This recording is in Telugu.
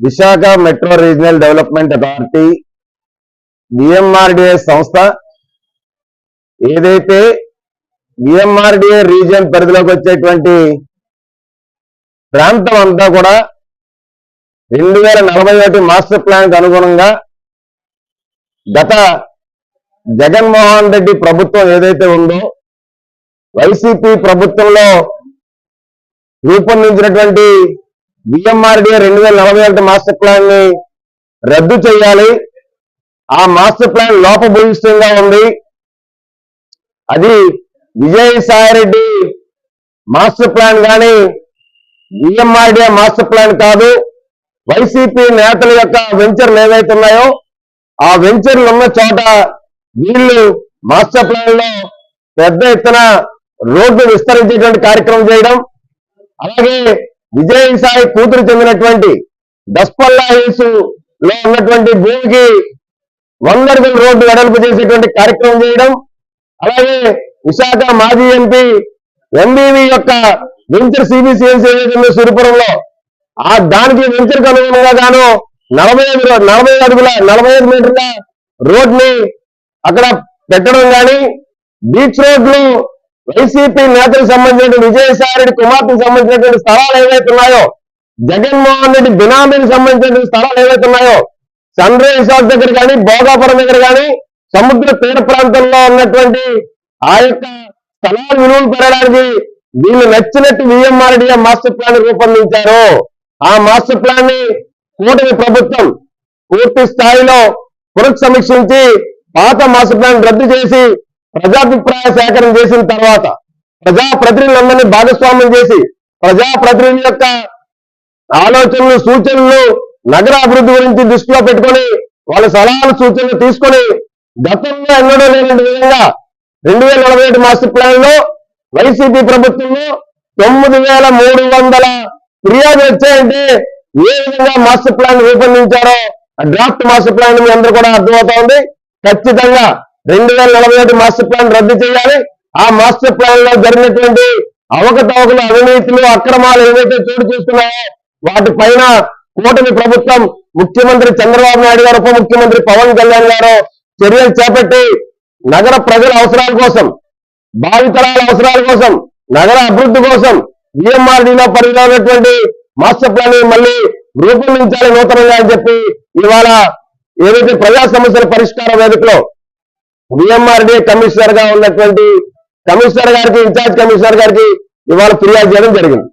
Visakha metro regional development authority VMRDA సంస్థ ఏదైతే విఎంఆర్డిఏ రీజియన్ పరిధిలోకి వచ్చేటువంటి ప్రాంతం అంతా కూడా రెండు వేల నలభై ఒకటి మాస్టర్ ప్లాన్కు అనుగుణంగా గత జగన్మోహన్ రెడ్డి ప్రభుత్వం ఏదైతే ఉందో వైసీపీ ప్రభుత్వంలో రూపొందించినటువంటి విఎంఆర్డీఏ రెండు వేల నలభై ఒకటి మాస్టర్ ప్లాన్ని రద్దు చేయాలి. ఆ మాస్టర్ ప్లాన్ లోపభూయిష్టంగా ఉంది. అది విజయసాయిరెడ్డి మాస్టర్ ప్లాన్ కానీ విఎంఆర్డీఏ మాస్టర్ ప్లాన్ కాదు. వైసీపీ నేతల యొక్క వెంచర్లు ఏవైతే ఉన్నాయో ఆ వెంచర్లు ఉన్న చోట వీళ్ళు మాస్టర్ ప్లాన్లో పెద్ద ఎత్తున రోడ్డు విస్తరించేటువంటి కార్యక్రమం చేయడం. అలాగే విజయ్ సాయి కూతురు చెందినటువంటి దస్పల్లా హిల్స్లో ఉన్నటువంటి భూమికి వంద రోడ్డు వెడల్పు చేసేటువంటి కార్యక్రమం చేయడం అలాగే విశాఖ మాజీ ఎంపీ ఎంబీవీ యొక్క వెంచర్ సిబిసిఎన్స్ ఏదైతే సురపురంలో. ఆ దానికి వెంచర్ అనుగుణంగా గాను నలభై ఐదు నలభై అడుగుల నలభై ఐదు మీటర్ల రోడ్ని అక్కడ పెట్టడం కానీ బీచ్ రోడ్లు వైసీపీ నేతలకు సంబంధించిన విజయసాయి రెడ్డి కుమార్తెకు సంబంధించినటువంటి స్థలాలు ఏవైతే ఉన్నాయో జగన్మోహన్ రెడ్డి బినామీకి సంబంధించినటువంటి స్థలాలు ఏవైతే ఉన్నాయో సన్ రైజ్ రిసార్ట్ దగ్గర కానీ భోగాపురం దగ్గర కానీ సముద్ర తీర ప్రాంతంలో ఉన్నటువంటి ఆ యొక్క స్థలాల విలువలు పెరగడానికి వీళ్ళు నచ్చినట్టు విఎంఆర్డీఏ మాస్టర్ ప్లాన్ రూపొందించారు. ఆ మాస్టర్ ప్లాన్ని కూటమి ప్రభుత్వం పూర్తి స్థాయిలో పునఃసమీక్షించి పాత మాస్టర్ ప్లాన్ రద్దు చేసి ప్రజాభిప్రాయ సేకరణ చేసిన తర్వాత ప్రజాప్రతినిధులందరినీ భాగస్వామ్యం చేసి ప్రజాప్రతినిధుల యొక్క ఆలోచనలు సూచనలు నగర అభివృద్ధి గురించి దృష్టిలో పెట్టుకొని వాళ్ళ సలహాలు సూచనలు తీసుకొని గతంలో ఎన్నడూ లేని విధంగా రెండు వేల నలభై ఏడు మాస్టర్ ప్లాన్లో వైసీపీ ప్రభుత్వంలో తొమ్మిది వేల మూడు వందల ఫిర్యాదు వచ్చాయంటే ఏ విధంగా మాస్టర్ ప్లాన్ రూపొందించారో ఆ డ్రాఫ్ట్ మాస్టర్ ప్లాన్ మీ అందరూ కూడా అర్థమవుతా ఉంది. ఖచ్చితంగా రెండు వేల నలభై ఒకటి మాస్టర్ ప్లాన్ రద్దు చేయాలి. ఆ మాస్టర్ ప్లాన్లో జరిగినటువంటి అవకతవకలు అవినీతులు అక్రమాలు ఏవైతే చోటు చేసుకున్నాయో వాటి పైన కూటమి ప్రభుత్వం ముఖ్యమంత్రి చంద్రబాబు నాయుడు గారు ఉప ముఖ్యమంత్రి పవన్ కళ్యాణ్ గారు చర్యలు చేపట్టి నగర ప్రజల అవసరాల కోసం భావితరాల అవసరాల కోసం నగర అభివృద్ధి కోసం విఎంఆర్డీలో పరిధిలో మాస్టర్ ప్లాన్ని మళ్ళీ రూపొందించాలి నూతనంగా అని చెప్పి ఇవాళ ఏదైతే ప్రజా సమస్యల పరిష్కార వేదికలో బిఎంఆర్డి కమిషనర్గా ఉన్నటువంటి కమిషనర్ గారికి ఇన్ఛార్జ్ కమిషనర్ గారికి ఇవాళ ఫిర్యాదు చేయడం జరిగింది.